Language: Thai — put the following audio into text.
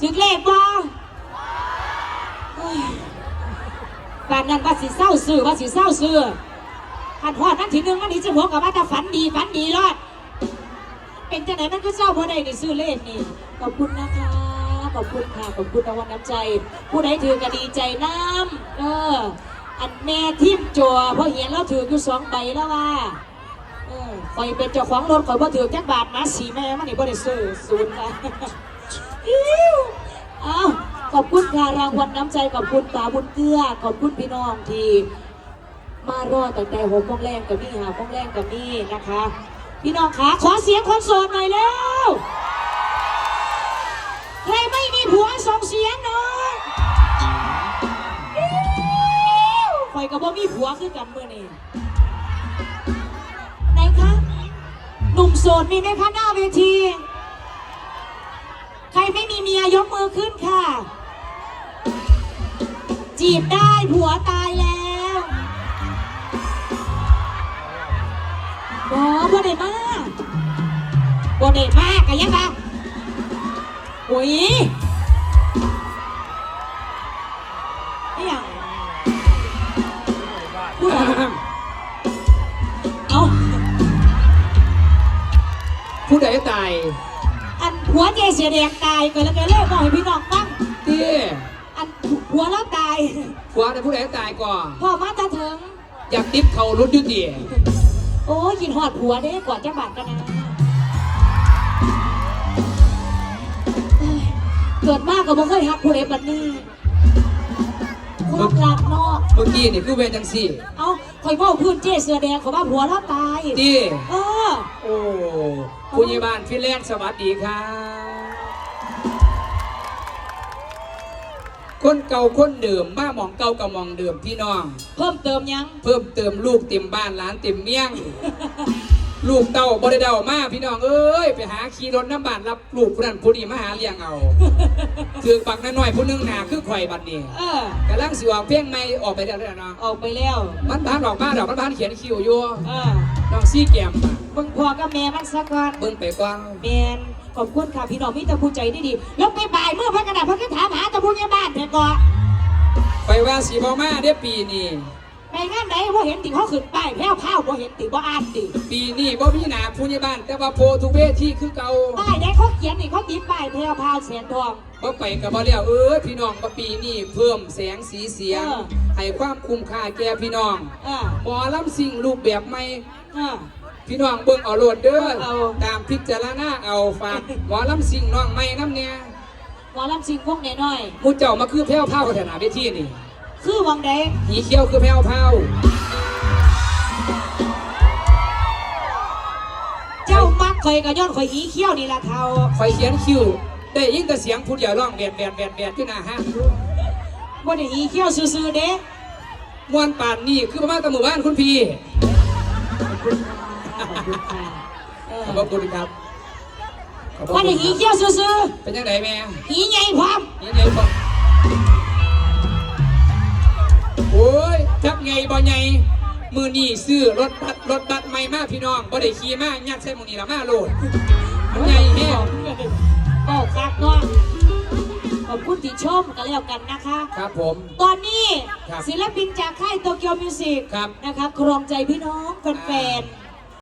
ถึงเลขบ่เฮ้ยป่านนั้นว่าสิเศร้าซื้อว่าสิเศร้าซื้อขันหอดนั่นทีนึงมันนี่จะหัวกับว่าจะฝันดีฝันดีรอด เป็นจังไหนมันก็เศร้าเพราะใดในซื้อเลขนี่ขอบคุณนะคะ ขอบคุณค่ะ ขอบคุณรางวัลน้ำใจ ผู้ใดถือก็ดีใจน้ำเออ อันแม่ทิมจัวเพราะเห็นเราถืออยู่สองใบแล้วว่าเออคอยเป็นเจ้าของรถคอยบ่ถือแจักบาทมาสีแม่มันนี่บ่ได้ซื้อศูนย์ค่ะ อบคุณค่ะรางวัลน้ำใจขอบคุณตาบุญเกลือขอบคุณพี่น้องที่มารอตั้งแต่หกโมงแรงกับนี่หาโมงแรงกับนี่นะคะ พี่น้องคะขอเสียงคนโสดหน่อยแล้วใครไม่มีผัวส่งเสียงหน่อยคอยกับว่ามีผัวคือกันเมื่อนี่ไหนคะหนุ่มโสดมีไหมคะหน้าเวที ใครไม่มีเมียยกมือขึ้นค่ะ จีบได้ผัวตายแล้วบอบ่ได้มากบ่ได้มากกันยังไงโอ้ยนี่ยังพูดอะไรเอาผู้ใดตาย อันผัวเจเสียแดงตายเกิดแล้วแกเลิกบอกให้พี่น้องฟังที่ อันผัวแล้วตายผัวแต่ผู้ใดตายก่อนพ่อมาจะถึง อยากติดเขารุดอยุติโอ้ยกินหอดผัวเด้กว่าจะบาดกันนะเอ้ยเกิดมากก็บ่เคยหักผู้ใดบัดนี้ความรักเนาะ เมื่อกี้นี่คือเวรจังสี่เอาคอยเว่าพื้นเจ๊เสือแดงเขาว่าผัวแล้วตาย ที่เออ โอ้ผู้ใหญ่บ้านฟินแลนด์สวัสดีครับ คนเก่าคนเดิมมาหมองเก่ากับหมองเดิมพี่น้อง เพิ่มเติมยัง เพิ่มเติมลูกเต็มบ้านหลานเต็มเมี่ยง ลูกเต้าบ่ได้เดามาพี่น้องเอ้ยไปหาขี่รถน้ำบ้านรับลูกผู้นั้นผู้นี้มาหาเลี้ยงเอาถือปักน้อยๆผู้หนึงหนาคือข่อยบัดนี้เออกำลังสิออกเพลงใหม่ออกไปแล้วเด้อเนาะออกไปแล้วมันบ้านออกมาดอกมันบ้านเขียนคิวอยู่เออน้องซี่แก้มอะเบิ่งพ่อกับแม่มันสักก่อนเบิ่งไปก่อนแมนขอบคุณค่ะพี่น้องมีแต่ผู้ใจดีๆแล้วไปบ่ายเมื่อพักกระดาษพักก็ถามหาแต่ผู้ใหญ่บ้านแต่ก่อนไปว่าสีบอมาเด้อปีนี้ ไปงานไหนว่าเห็นติเขาขึ้นป้ายแพ้วพ้าวว่าเห็นติว่าอ่านติปีนี้บ่มีหนาผู้ใหญ่บ้าน แต่ว่าโพทุกเวทีคือเก่าป้ายได้เขาเขียนนี่เขาติดป้ายแพ้วพ้าวแสนทองบ่ไปกับบ่แล้วเออพี่น้องบ่ปีนี้เพิ่มแสงสีเสียงเออให้ความคุ้มค่าแก่พี่น้องเออหมอลำสิ่งรูปแบบใหม่เออพี่น้องเบิ่งเอาโลดเด้อเอาตามพิจารณาเอาฝากหมอลำสิ่งน้องใหม่น้ำเนี่ยหมอลำซิงพวกน้อยหมูเจ้ามาคือแพ้วเผาขนาดเวทีนี่ๆ คือวังใดหีเขียวคือแพ้วเผาเจ้ามักคอยกับย้อนคอยหีเขี้ยวนี่ละเท่าคอยเขียนคิวได้ยินแต่เสียงผู้เดียวร้องแบดแบดแบดแบดขึ้นหน้าห้างบ่ได้หีเขี้ยวซื่อๆเด้มวนป่านนี่คือประมาณตะหมู่บ้านคุณพี่ขอบคุณค่ะเออขอบคุณครับขอบบ่ได้หีเขี้ยวซื่อเป็นยังไงแม่ๆหีใหญ่พร้อมยังไงบอก บไงบ่ไงมือนี่ซื้อรถบัสรถบัสใหม่มาพี่น้องบ่ได้ขี่มายัดใส่หมองนี่ละมาโลดมันใหญ่แห้งก็คักเนาะขอบคุณที่ชมกันแล้วกันนะคะ ครับผม ตอนนี้ครับศิลปินจากค่ายโตเกียวมิวสิกครับ นะคะ ครองใจพี่น้องแฟน